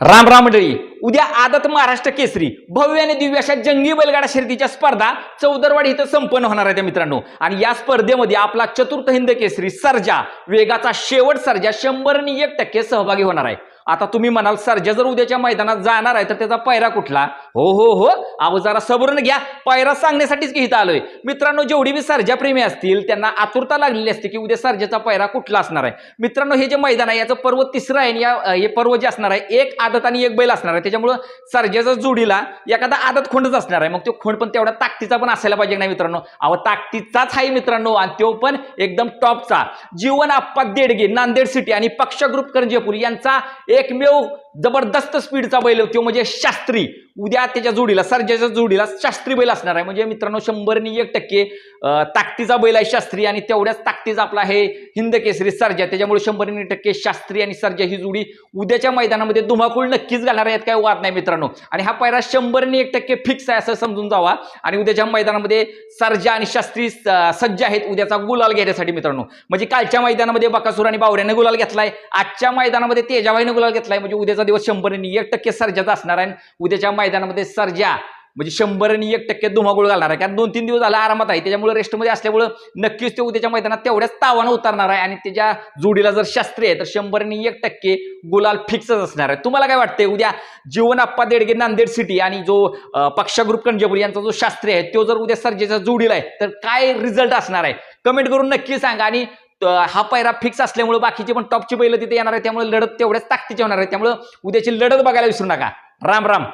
राम राम मंडळी उद्या आदत महाराष्ट्र केसरी भव्य आणि दिव्य अशा जंगी बैलगाडा शर्यतीच्या स्पर्धा चौदरवाडी इथं संपन्न होणार आहे त्या मित्रांनो. आणि या स्पर्धेमध्ये आपला चतुर्थ हिंद केसरी सर्जा वेगाचा शेवट सर्जा शंभर आणि एक टक्के सहभागी होणार आहे. आता तुम्ही म्हणाल सर्जा जर उद्याच्या मैदानात जाणार आहे तर त्याचा पायरा कुठला? हो हो हो. अहो जरा सबरून घ्या. पायरा सांगण्यासाठीच घेत आलोय. मित्रांनो जेवढी बी सर्जा प्रेमी असतील त्यांना आतुरता लागलेली असते की उद्या सर्जाचा पायरा कुठला असणार आहे? मित्रांनो हे जे मैदान आहे याचं पर्व तिसरं आहे आणि या हे पर्व जे असणार आहे एक आदत आणि एक बैल असणार आहे. त्याच्यामुळं सर्जाचा जोडीला एखादा आदत खोंडच असणार आहे. मग तो खोंड पण तेवढा ताकदीचा पण असायला पाहिजे नाही मित्रांनो? अहो ताकदीचाच आहे मित्रांनो आणि तो पण एकदम टॉपचा. जीवन आप्पा देडगे नांदेड सिटी आणि पक्ष ग्रुप करंजेपूर यांचा एकमेव जबरदस्त स्पीडचा बैल तो म्हणजे शास्त्री. उद्या त्याच्या जोडीला सर्जाच्या जोडीला शास्त्री बैल असणार आहे. म्हणजे मित्रांनो शंभरनी एक टक्के ताकदीचा बैल आहे शास्त्री आणि तेवढ्याच ताकदीचा आपला आहे हिंद केसरी सर्जा. त्याच्यामुळे शंभरनी टक्के शास्त्री आणि सर्जा ही जोडी उद्याच्या मैदानामध्ये धुमाकूळ नक्कीच घालणार आहेत काय वाद नाही मित्रांनो. आणि हा पायरा शंभरनी एक टक्के फिक्स आहे असं समजून जावा. आणि उद्याच्या मैदानामध्ये सर्जा आणि शास्त्री स- सज्ज आहेत उद्याचा गुलाल घेण्यासाठी मित्रांनो. म्हणजे कालच्या मैदानामध्ये बकासूर आणि बावऱ्याने गुलाल घेतलाय. आजच्या मैदानामध्ये तेजाबाईने गुलाल घेतलाय. म्हणजे उद्याचा दिवस शंभर आणि एक टक्के सर्जाचा असणार आहे. आणि उद्याच्या मैदानामध्ये सर्जा म्हणजे शंभर आणि एक टक्के धुमागुळ घालणार आहे. कारण दोन तीन दिवस झाला आरामात आहे. त्याच्यामुळे रेस्टमध्ये असल्यामुळं नक्कीच ते उद्याच्या मैदानात तेवढ्याच तावानं उतरणार आहे. आणि त्याच्या जोडीला जर शास्त्री आहे तर शंभर आणि एक टक्के गुलाल फिक्सच असणार आहे. तुम्हाला काय वाटतंय? उद्या जीवन आप्पा देडगे नांदेड सिटी आणि जो पक्षग्रुप पक्षा ग्रुप यांचा जो शास्त्री आहे तो जर उद्या सर्जेच्या जोडीला आहे तर काय रिझल्ट असणार आहे? कमेंट करून नक्की सांगा. आणि हा पायरा फिक्स असल्यामुळे बाकीचे पण टॉपची बैल तिथे येणार आहे त्यामुळे लढत तेवढ्याच ताकदीची होणार आहे त्यामुळे उद्याची लढत बघायला विसरू नका. राम राम.